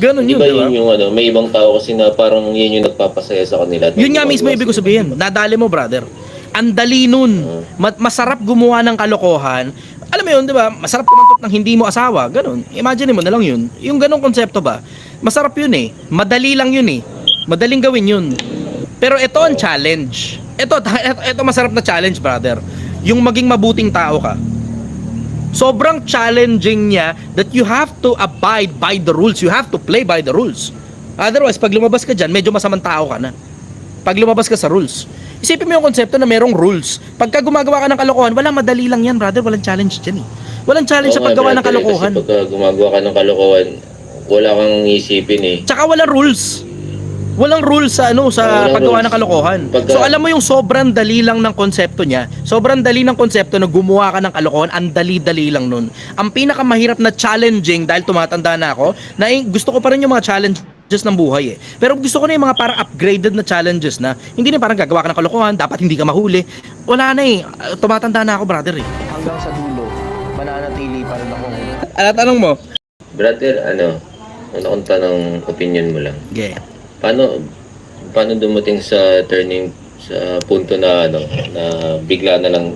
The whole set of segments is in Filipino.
Ganun yun, di ba? yun yung ano, may ibang tao kasi na parang yun yung nagpapasaya sa kanila. Yun nga mismo ibig ko sabihin. Nadali mo, brother. Ang dali nun. Ma- masarap gumawa ng kalokohan. Alam mo yun, di ba? Masarap kumantok ng hindi mo asawa. Ganun. Imagine mo na lang yun. Yung ganong konsepto ba? Masarap yun eh. Madali lang yun eh. Madaling gawin yun. Pero ito ang challenge. Ito, ito, ito masarap na challenge, brother. Yung maging mabuting tao ka. Sobrang challenging niya that you have to abide by the rules. You have to play by the rules. Otherwise, pag lumabas ka dyan, medyo masamang tao ka na. Pag lumabas ka sa rules. Isipin mo yung konsepto na merong rules. Pagka gumagawa ka ng kalokohan, wala madali lang yan, brother. Walang challenge dyan eh. Walang challenge sa paggawa ng kalokohan. Kasi pagka gumagawa ka ng kalokohan, wala kang isipin eh. Tsaka walang rules. Walang rules sa ano sa paggawa ng kalokohan. Pagka- So alam mo yung sobrang dali lang ng konsepto niya. Sobrang dali ng konsepto na gumawa ka ng kalokohan, ang dali-dali lang nun. Ang pinakamahirap na challenging dahil tumatanda na ako, na eh, gusto ko pa rin yung mga challenges ng buhay eh. Pero gusto ko na yung mga parang upgraded na challenges na hindi na parang gagawa ka ng kalokohan, dapat hindi ka mahuli. Wala na eh. Uh, Tumatanda na ako, brother eh. Hanggang sa dulo, mananatili pa rin ako. Ano tanong mo? Brother, ano, ano kung tanong opinion mo lang. Yeah. Paano, paano dumating sa turning sa punto na ano, na bigla na lang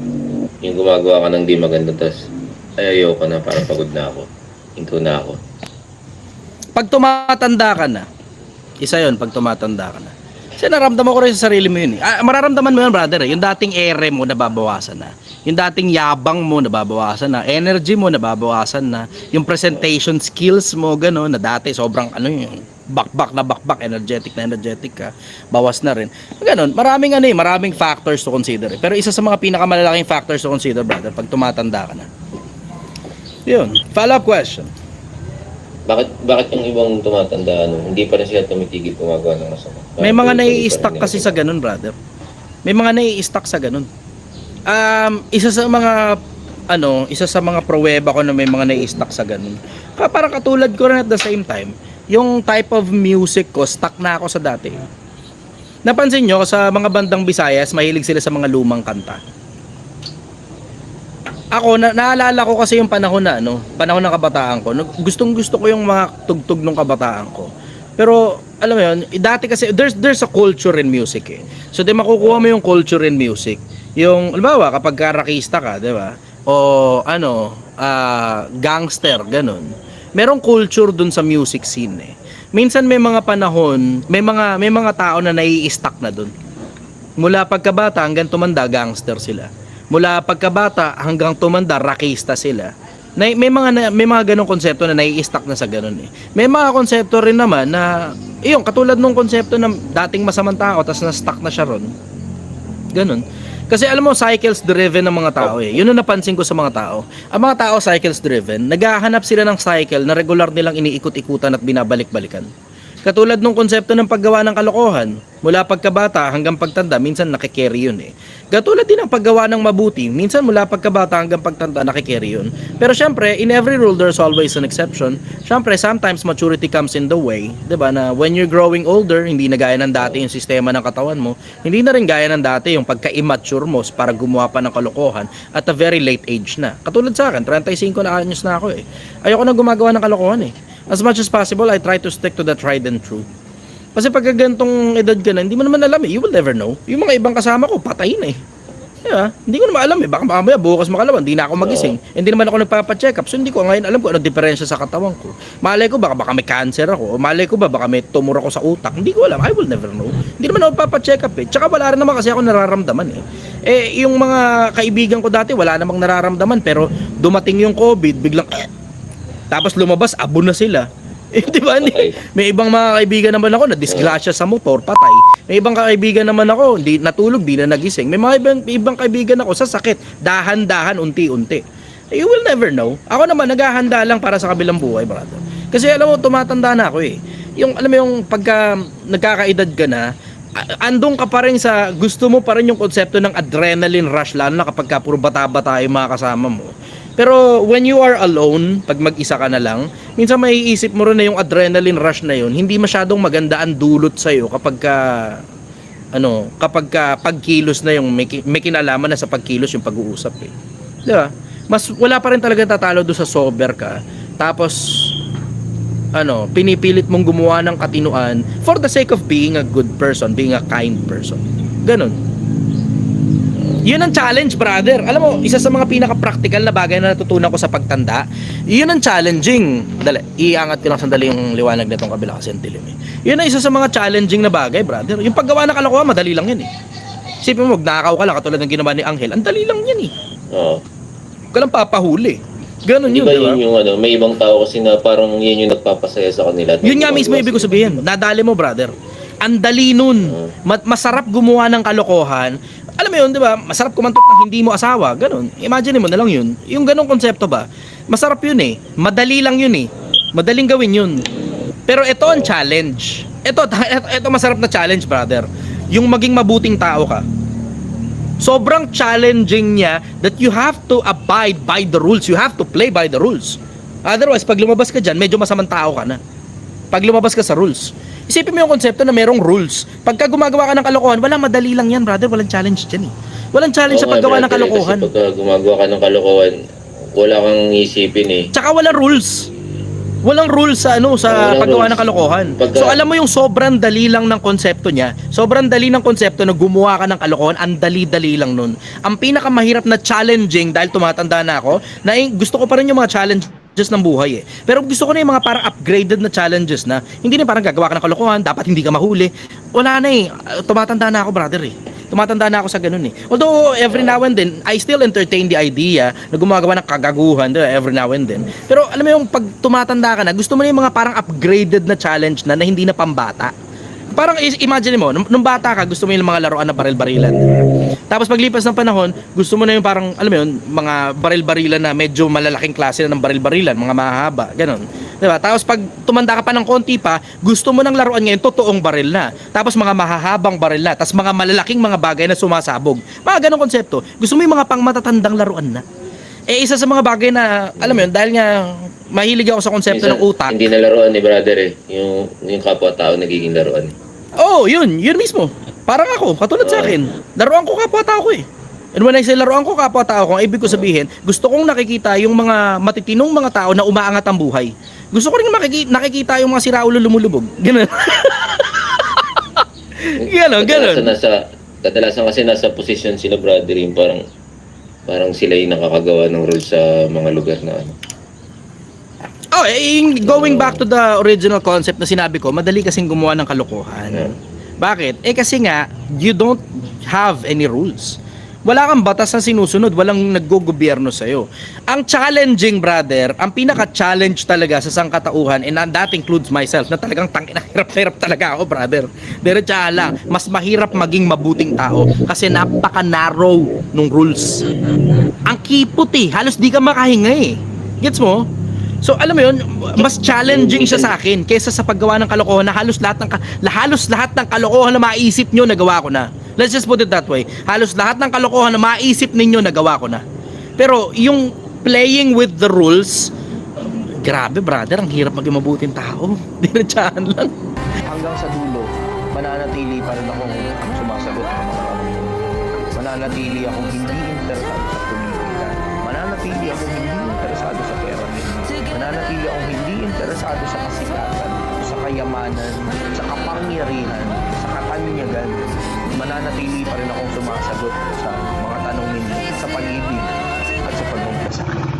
yung gumagawa ka ng di maganda tapos ay ayoko na, parang pagod na ako. Hinto na ako. pag tumatanda ka na, isa yon pag tumatanda ka na. Kasi naramdaman ko rin sa sarili mo yun. eh. Ah, mararamdaman mo yun, brother. eh. Yung dating ere mo, nababawasan na. Yung dating yabang mo, nababawasan na. Energy mo, nababawasan na. Yung presentation skills mo, gano'n, na dati sobrang ano yun, bakbak na bakbak, energetic na energetic ka, bawas na rin. Ganon, maraming ano eh, maraming factors to consider. eh. Pero isa sa mga pinakamalalaking factors to consider, brother, pag tumatanda ka na. Yun, follow-up question. Bakit bakit yung ibang tumatanda ano, hindi pa rin sila tumitigil gumagawa ng masama? May Parang mga nai-stuck kasi sa ganun, brother. May mga nai-stuck sa ganun. Um, isa sa mga ano, isa sa mga pruweba ko na may mga nai-stuck sa ganun. Ka parang katulad ko rin at the same time, yung type of music ko, stuck na ako sa dati. Napansin nyo, sa mga bandang Visayas, mahilig sila sa mga lumang kanta. Ako, na, naalala ko kasi yung panahon na, ano, panahon ng kabataan ko. Gustong gusto ko yung mga tugtog ng kabataan ko. Pero, alam mo yun, eh, dati kasi, there's, there's a culture in music eh. So, di makukuha mo yung culture in music. Yung, alam kapag karakista ka, di ba? O, ano, ah, gangster, ganun. Merong culture dun sa music scene eh. Minsan may mga panahon, may mga, may mga tao na nai-stuck na dun. Mula pagkabata hanggang tumanda, gangster sila. Mula pagkabata hanggang tumanda, rakista sila. Na, may mga na- may mga ganong konsepto na nai-stuck na sa ganon eh. May mga konsepto rin naman na iyon katulad nung konsepto ng dating masamang tao tapos na-stuck na siya ron. Ganon. Kasi alam mo, cycles driven ng mga tao eh. Yun ang napansin ko sa mga tao. Ang mga tao cycles driven, naghahanap sila ng cycle na regular nilang iniikot-ikutan at binabalik-balikan. Katulad nung konsepto ng paggawa ng kalokohan, mula pagkabata hanggang pagtanda, minsan nakikerry yun eh. Katulad din ng paggawa ng mabuti, minsan mula pagkabata hanggang pagtanda nakikerry yun. Pero syempre, in every rule there's always an exception. Syempre, sometimes maturity comes in the way, 'di ba? Na when you're growing older, hindi na gaya ng dati yung sistema ng katawan mo, hindi na rin gaya ng dati yung pagka-immature mo para gumawa pa ng kalokohan at a very late age na. Katulad sa akin, 35 na anyos na ako eh. Ayoko na gumagawa ng kalokohan eh. As much as possible, I try to stick to the tried and true. Kasi pag gantong edad ka na, hindi mo naman alam eh. You will never know. Yung mga ibang kasama ko, patay na eh. Diba? Hindi ko naman alam eh. Baka mamaya bukas makalawa, hindi na ako magising. Hindi naman ako nagpapa-check up. So hindi ko ngayon alam kung ano diferensya sa katawan ko. Malay ko baka baka may cancer ako. O malay ko ba baka may tumor ako sa utak. Hindi ko alam. I will never know. Hindi naman ako papa-check up eh. Tsaka wala rin naman kasi ako nararamdaman eh. Eh, yung mga kaibigan ko dati, wala namang nararamdaman. Pero dumating yung COVID, biglang tapos lumabas, abo na sila. Eh, di ba? Patay. May ibang mga kaibigan naman ako na disgrasya sa motor, patay. May ibang kaibigan naman ako, hindi natulog, di na nagising. May mga ibang, ibang kaibigan ako sa sakit, dahan-dahan, unti-unti. Eh, You will never know. Ako naman, naghahanda lang para sa kabilang buhay, brother. Kasi alam mo, tumatanda na ako eh. Yung, alam mo yung pagka nagkakaedad ka na, andong ka pa rin sa, gusto mo pa rin yung konsepto ng adrenaline rush, lalo na kapag ka puro bata-bata yung mga kasama mo. Pero when you are alone, pag mag-isa ka na lang, minsan maiisip mo rin na yung adrenaline rush na yun, hindi masyadong maganda ang dulot sa'yo kapag ka, ano, kapag ka pagkilos na yung may, may kinalaman na sa pagkilos yung pag-uusap eh. Di ba? Mas wala pa rin talaga tatalo doon sa sober ka. Tapos, ano, pinipilit mong gumawa ng katinuan for the sake of being a good person, being a kind person. Ganon. Yun ang challenge, brother. Alam mo, isa sa mga pinaka-practical na bagay na natutunan ko sa pagtanda, yun ang challenging. Dali, iangat ko lang sandali yung liwanag nitong kabila kasi ang dilim eh. Yun ang isa sa mga challenging na bagay, brother. Yung paggawa ng kalokohan, madali lang yan eh. Isipin mo, magnakaw ka lang katulad ng ginawa ni Angel. Ang dali lang yan eh. Oo. Huwag ka lang papahuli. Ganon Di yun, ba di ba? yun yung ano, may ibang tao kasi na parang yun yung nagpapasaya sa kanila. Yun nga mismo ibig ko sabihin. Nadali mo, brother. Ang dali nun. Ma- masarap gumawa ng kalokohan. Mo yun, di ba? Masarap kumantok ng hindi mo asawa. Ganon. Imagine mo na lang yun. Yung ganong konsepto ba? Masarap yun eh. Madali lang yun eh. Madaling gawin yun. Pero ito ang challenge. Ito, ito, ito masarap na challenge, brother. Yung maging mabuting tao ka. Sobrang challenging niya that you have to abide by the rules. You have to play by the rules. Otherwise, pag lumabas ka dyan, medyo masamang tao ka na. Pag lumabas ka sa rules. Isipin mo yung konsepto na merong rules. Pagka gumagawa ka ng kalokohan, walang madali lang yan, brother. Walang challenge dyan eh. Walang challenge sa Oo nga, paggawa ng brother, kalokohan. Kasi pagka gumagawa ka ng kalokohan, wala kang isipin eh. Tsaka walang rules. Walang rules sa ano sa Walang paggawa rules. ng kalokohan. Pagka- So alam mo yung sobrang dali lang ng konsepto niya. Sobrang dali ng konsepto na gumawa ka ng kalokohan, ang dali-dali lang nun. Ang pinakamahirap na challenging dahil tumatanda na ako, na gusto ko pa rin yung mga challenges ng buhay eh. Pero gusto ko na yung mga parang upgraded na challenges na hindi na parang gagawa ka ng kalokohan, dapat hindi ka mahuli. Wala na eh. Tumatanda na ako, brother eh. Tumatanda na ako sa ganun eh. Although every now and then, I still entertain the idea na gumagawa ng kagaguhan di ba, every now and then. Pero alam mo yung pag tumatanda ka na, gusto mo na yung mga parang upgraded na challenge na, na hindi na pambata. Parang imagine mo, nung, nung bata ka, gusto mo yung mga laruan na baril-barilan. Tapos paglipas ng panahon, gusto mo na yung parang, alam mo yun, mga baril-barilan na medyo malalaking klase na ng baril-barilan, mga mahaba, ganun. Di ba? Tapos pag tumanda ka pa ng konti pa, gusto mo ng laruan ngayon, totoong baril na. Tapos mga mahahabang baril na. Tapos mga malalaking mga bagay na sumasabog. Mga ganong konsepto. Gusto mo yung mga pang matatandang laruan na. Eh, isa sa mga bagay na, alam mo yun, dahil nga mahilig ako sa konsepto Minsan, ng utak. Hindi na laruan ni brother eh. Yung, yung kapwa-tao nagiging laruan. Oo, oh, yun. Yun mismo. Parang ako, katulad sa akin. Laruan ko kapwa-tao ko eh. And when I say laruan ko kapwa-tao ko, ang ibig ko sabihin, gusto kong nakikita yung mga matitinong mga tao na umaangat ang buhay. Gusto ko rin makiki- nakikita yung mga siraulo lumulubog. Ganun. Ganon. Kadalasan nasa, kadalasan kasi nasa position sila brother yung parang parang sila yung nakakagawa ng rules sa mga lugar na ano. Oh, eh, going back to the original concept na sinabi ko, madali kasing gumawa ng kalokohan. Yeah. Bakit? Eh kasi nga, you don't have any rules. Wala kang batas na sinusunod, walang naggogobyerno sa'yo. Ang challenging, brother, ang pinaka-challenge talaga sa sangkatauhan, and that includes myself, na talagang tangina, hirap na hirap talaga ako, brother. Diretsahan lang, mas mahirap maging mabuting tao kasi napaka-narrow nung rules. Ang kipot eh, halos di ka makahinga eh. Gets mo? So alam mo yun, mas challenging siya sa akin kaysa sa paggawa ng kalokohan na halos lahat ng halos lahat ng kalokohan na maisip nyo nagawa ko na. Let's just put it that way. Halos lahat ng kalokohan na maisip ninyo nagawa ko na. Pero yung playing with the rules, grabe brother, ang hirap maging mabuting tao. Diretsahan lang. Hanggang sa dulo, mananatili pa rin akong sumasagot ng mga. Mananatili akong hindi interesado interesado sa kasikatan, sa kayamanan, sa kapangyarihan, sa katanyagan. Mananatili pa rin akong sumasagot sa mga tanong ninyo sa pag-ibig at sa pagmamahal.